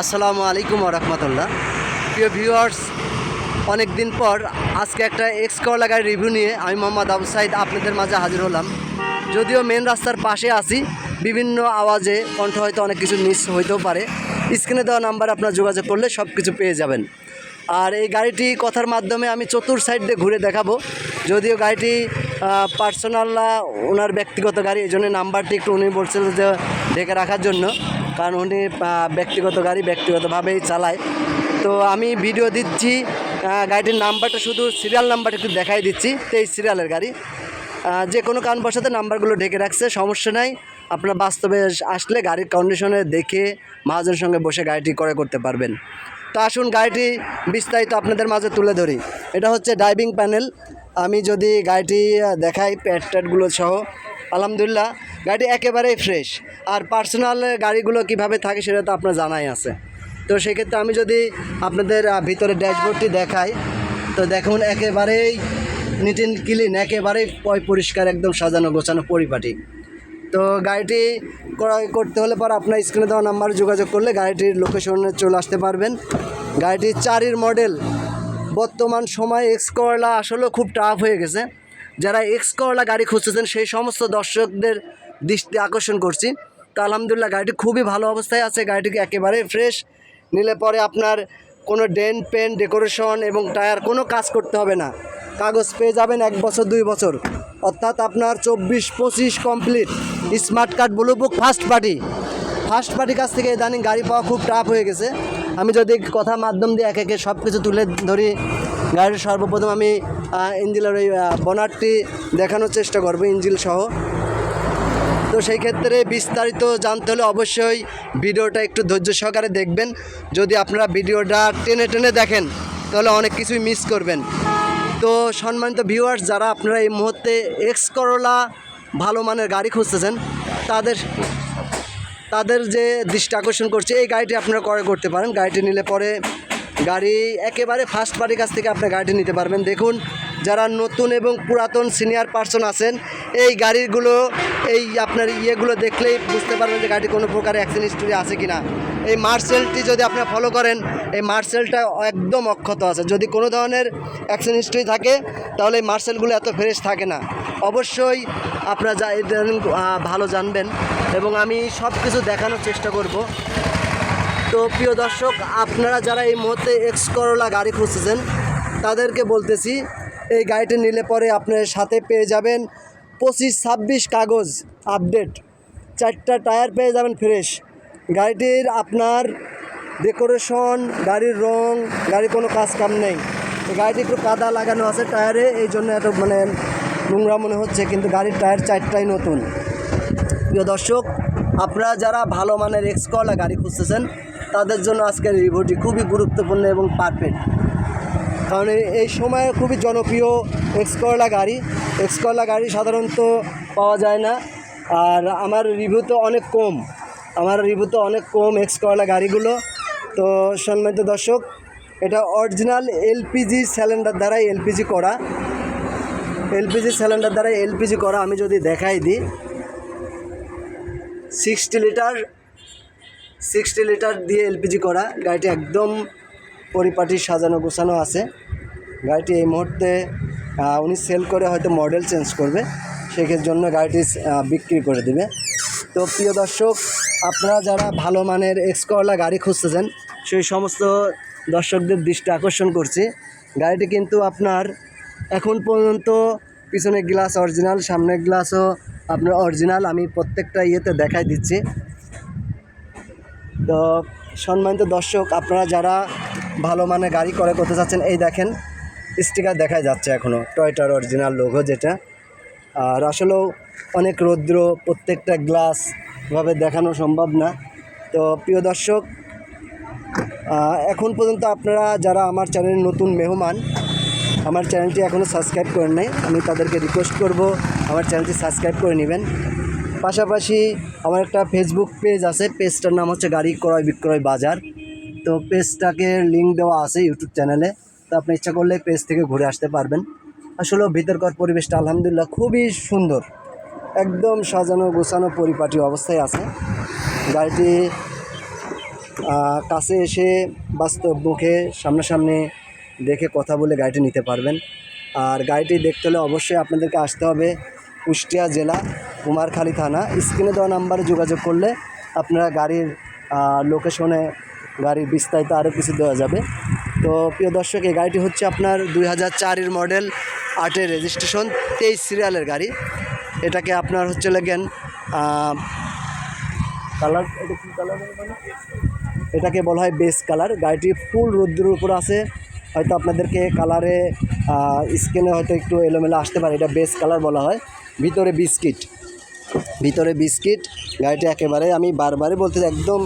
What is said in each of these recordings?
আসসালামু আলাইকুম রহমতুল্লাহ। প্রিয় ভিউয়ার্স অনেক দিন পর আজকে একটা এক্স করলা গাড়ির রিভিউ নিয়ে আমি মোহাম্মদ আবু সাইদ আপনাদের মাঝে হাজির হলাম। যদিও মেন রাস্তার পাশে আছি, বিভিন্ন আওয়াজে কণ্ঠ হয়তো অনেক কিছু মিস হইতেও পারে। স্ক্রিনে দেওয়া নাম্বার আপনার যোগাযোগ করলে সব কিছু পেয়ে যাবেন। আর এই গাড়িটি কথার মাধ্যমে আমি চতুর সাইড দিয়ে ঘুরে দেখাবো। যদিও গাড়িটি পার্সোনাল ওনার ব্যক্তিগত গাড়ি, এই জন্য নাম্বারটি একটু উনি বলছিলেন যে ঢেকে রাখার জন্য। কারণ উনি ব্যক্তিগত গাড়ি ব্যক্তিগতভাবেই চালায়। তো আমি ভিডিও দিচ্ছি গাড়িটির নাম্বারটা শুধু সিরিয়াল নাম্বারটা একটু দেখাই দিচ্ছি তেইশ সিরিয়ালের গাড়ি। যে কোনো কারণবশত নাম্বারগুলো ঢেকে রাখছে, সমস্যা নাই। আপনার বাস্তবে আসলে গাড়ির কন্ডিশনে দেখে মহাজনের সঙ্গে বসে গাড়িটি করে করতে পারবেন। তো আসুন গাড়িটি বিস্তারিত আপনাদের মাঝে তুলে ধরি। এটা হচ্ছে ড্রাইভিং প্যানেল আমি যদি গাড়িটি দেখাই প্যাড ট্যাডগুলো সহ আলহামদুলিল্লাহ, গাড়িটি একেবারেই ফ্রেশ আর পার্সোনাল গাড়িগুলো কীভাবে থাকে সেটা তো আপনার জানাই আছে। তো সেক্ষেত্রে আমি যদি আপনাদের ভিতরে ড্যাশবোর্ডটি দেখাই, তো দেখুন একেবারেই নিট ক্লিন একেবারেই পয়, পরিষ্কার একদম সাজানো গোছানো পরিপাটি। তো গাড়িটি ক্রয় করতে হলে পর আপনার স্ক্রিনে দেওয়া নাম্বারে যোগাযোগ করলে গাড়িটির লোকেশনে চলে আসতে পারবেন। গাড়িটি চারির মডেল বর্তমান সময় এক্স করলা আসলেও খুব টাফ হয়ে গেছে। যারা এক্স করলা গাড়ি খুঁজতেছেন, সেই সমস্ত দর্শকদের দৃষ্টি আকর্ষণ করছি। তো আলহামদুলিল্লাহ, গাড়িটি খুবই ভালো অবস্থায় আছে। গাড়িটিকে একেবারে ফ্রেশ নিলে পরে আপনার কোনো ডেন্ট পেন ডেকোরেশন এবং টায়ার কোনো কাজ করতে হবে না। কাগজ পেয়ে যাবেন এক বছর, দুই বছর। অর্থাৎ আপনার চব্বিশ, পঁচিশ complete smart card blue book first party first পার্টির কাছ থেকে ইদানিং গাড়ি পাওয়া খুব টাফ হয়ে গেছে। আমি যদি কথা মাধ্যম দিয়ে এক একে সব কিছু তুলে ধরি গাড়ির সর্বপ্রথম আমি ইঞ্জিলের ওই বনারটি দেখানোর চেষ্টা করব, ইঞ্জিল সহ। তো সেই ক্ষেত্রে বিস্তারিত জানতে হলে অবশ্যই ভিডিওটা একটু ধৈর্য সহকারে দেখবেন। যদি আপনারা ভিডিওটা টেনে টেনে দেখেন, তাহলে অনেক কিছুই মিস করবেন। তো সম্মানিত ভিউয়ার্স যারা আপনারা এই মুহূর্তে এক্স করলা ভালো মানের গাড়ি খুঁজতেছেন, তাদের তাদের যে দৃষ্টি আকর্ষণ করছে, এই গাড়িটি আপনারা ক্রয় করতে পারেন। গাড়িটি নিলে পরে গাড়ি একেবারে ফার্স্ট পার্টির কাছ থেকে আপনি গাড়িটি নিতে পারবেন। দেখুন, যারা নতুন এবং পুরাতন সিনিয়র পার্সন আছেন, এই গাড়িগুলো, এই আপনার ইয়েগুলো দেখলেই বুঝতে পারবেন যে গাড়ি কোনো প্রকার অ্যাক্সিডেন্ট হিস্ট্রি আছে কি না এই মার্সেলটি যদি আপনারা ফলো করেন, এই মার্সেলটা একদম অক্ষত আছে। যদি কোনো ধরনের অ্যাক্সিডেন্ট হিস্ট্রি থাকে, তাহলে এই মার্সেলগুলো এত ফ্রেশ থাকে না। অবশ্যই আপনারা যা ভালো জানবেন এবং আমি সব কিছু দেখানোর চেষ্টা করব। তো প্রিয় দর্শক, আপনারা যারা এই মুহূর্তে এক্স করলা গাড়ি খুঁজতেছেন, তাদেরকে বলতেছি, এই গাড়িটি নিলে পরে আপনার সাথে পেয়ে যাবেন পঁচিশ ছাব্বিশ কাগজ আপডেট চারটা টায়ার পেয়ে যাবেন ফ্রেশ গাড়িটির আপনার ডেকোরেশন গাড়ির রং, গাড়ির কোনো কাজ কাম নেই। গাড়িটি একটু কাদা লাগানো আছে টায়ারে, এই জন্য এত মানে নোংরা মনে হচ্ছে, কিন্তু গাড়ির টায়ার চারটাই নতুন। প্রিয় দর্শক, আপনারা যারা ভালো মানের এক্সকলা গাড়ি খুঁজতেছেন তাদের জন্য আজকের রিভিউটি খুবই গুরুত্বপূর্ণ এবং পারফেক্ট কারণ এই- সময়ে খুবই জনপ্রিয় এক্সকলা গাড়ি। এক্সকলা গাড়ি সাধারণত পাওয়া যায় না। আর আমার রিভিউ তো অনেক কম। আমার রিভিউ তো অনেক কম এক্সকলা গাড়িগুলো। তো সম্মানিত দর্শক, এটা অরিজিনাল এলপিজি সিলিন্ডার দ্বারাই এলপিজি করা। এলপিজি সিলিন্ডার দ্বারা এলপিজি করা। আমি যদি দেখাই দিই সিক্সটি লিটার সিক্সটি লিটার দিয়ে এলপিজি করা। গাড়িটি একদম পরিপাটি, সাজানো, গোছানো আছে। গাড়িটি এই মুহূর্তে উনি সেল করে হয়তো মডেল চেঞ্জ করবে। সেক্ষেত্রে জন্য গাড়িটি বিক্রি করে দেবে। তো প্রিয় দর্শক, আপনারা যারা ভালো মানের এক্সকলা গাড়ি খুঁজতেছেন, সেই সমস্ত দর্শকদের দৃষ্টি আকর্ষণ করছি। গাড়িটি কিন্তু আপনার এখন পর্যন্ত পিছনে গ্লাস অরিজিনাল সামনের গ্লাসও আপনার অরিজিনাল আমি প্রত্যেকটা ইয়েতে দেখাই দিচ্ছি। তো সম্মানিত দর্শক, আপনারা যারা ভালো মানে গাড়ি করে করতে চাচ্ছেন এই দেখেন স্টিকার দেখা যাচ্ছে এখনও টয়টার অরিজিনাল লোগো যেটা। আর আসলেও অনেক রৌদ্র, প্রত্যেকটা গ্লাস ভাবে দেখানো সম্ভব না। তো প্রিয় দর্শক এখন পর্যন্ত আপনারা যারা আমার চ্যানেলের নতুন মেহমান, আমার চ্যানেলটি এখনও সাবস্ক্রাইব করেন নাই, আমি তাদেরকে রিকোয়েস্ট করব, আমার চ্যানেলটি সাবস্ক্রাইব করে নেবেন। পাশাপাশি আমার একটা ফেসবুক পেজ আছে পেজটার নাম হচ্ছে গাড়ি ক্রয় বিক্রয় বাজার। তো পেজটাকে লিঙ্ক দেওয়া আছে ইউটিউব চ্যানেলে তো আপনি ইচ্ছা করলে পেজ থেকে ঘুরে আসতে পারবেন। আসলে ভিতরকার পরিবেশটা আলহামদুলিল্লাহ খুবই সুন্দর। একদম সাজানো গোছানো পরিপাটি অবস্থায় আছে। গাড়িটি কাছে এসে বাস্তব মুখে সামনাসামনি দেখে কথা বলে গাড়িটি নিতে পারবেন। আর গাড়িটি দেখতে হলে অবশ্যই আপনাদেরকে আসতে হবে কুষ্টিয়া জেলা কুমারখালী থানা। স্ক্রিনে দেওয়া নাম্বারে যোগাযোগ করলে আপনারা গাড়ির লোকেশনে গাড়ির বিস্তারিত আরও কিছু দেওয়া যাবে। তো প্রিয় দর্শক, এই গাড়িটি হচ্ছে আপনার দুই হাজার চারের মডেল আটের রেজিস্ট্রেশন, তেইশ সিরিয়ালের গাড়ি। এটাকে আপনার হচ্ছে লেগেন কালার, এটা কী কালার এটাকে বলা হয় বেস কালার। গাড়িটি ফুল রোদ্রের উপর আছে। হয়তো আপনাদেরকে কালারে স্কিনে হয়তো একটু এলোমেলো আসতে পারে। এটা বেস কালার বলা হয়। ভিতরে বিস্কিট। ভিতরে বিস্কিট, গাড়িটি একেবারে আমি বারবারই বলতে একদম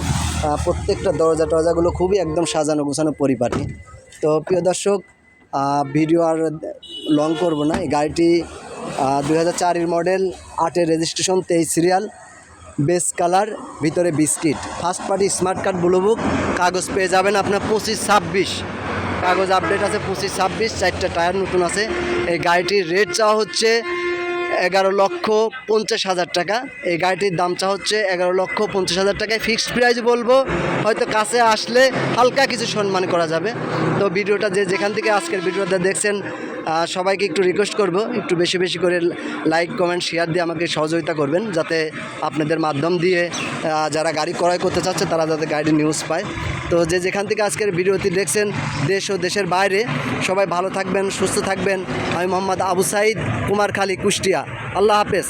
প্রত্যেকটা দরজা টরজাগুলো খুবই একদম সাজানো গোছানো পরিপাটি। তো প্রিয় দর্শক ভিডিও আর লং করব না। এই গাড়িটি দু হাজার মডেল আটের রেজিস্ট্রেশন তেইশ সিরিয়াল বেস কালার ভিতরে biscuit. First party smart card blue book কাগজ পেয়ে যাবেন আপনার পঁচিশ ছাব্বিশ। কাগজ আপডেট আছে, পঁচিশ ছাব্বিশ, চারটা টায়ার নতুন আছে। এই গাড়িটির রেট চাওয়া হচ্ছে এগারো লক্ষ পঞ্চাশ হাজার টাকা। এই গাড়িটির দামটা হচ্ছে এগারো লক্ষ পঞ্চাশ হাজার টাকায়। ফিক্সড প্রাইস বলব, হয়তো কাছে আসলে হালকা কিছু সম্মান করা যাবে। তো ভিডিওটা যে যেখান থেকে আজকের ভিডিওটা দেখছেন সবাইকে একটু রিকোয়েস্ট করব। একটু বেশি বেশি করে লাইক কমেন্ট শেয়ার দিয়ে আমাকে সহযোগিতা করবেন, যাতে আপনাদের মাধ্যম দিয়ে যারা গাড়ি ক্রয় করতে চাচ্ছে, তারা যাতে গাড়ির নিউজ পায়। তো যে যেখান থেকে আজকের ভিডিওটি দেখছেন, দেশ ও দেশের বাইরে, সবাই ভালো থাকবেন, সুস্থ থাকবেন। আমি মোহাম্মদ আবু সাইদ কুমারখালী কুষ্টিয়া। আল্লাহ হাফেজ।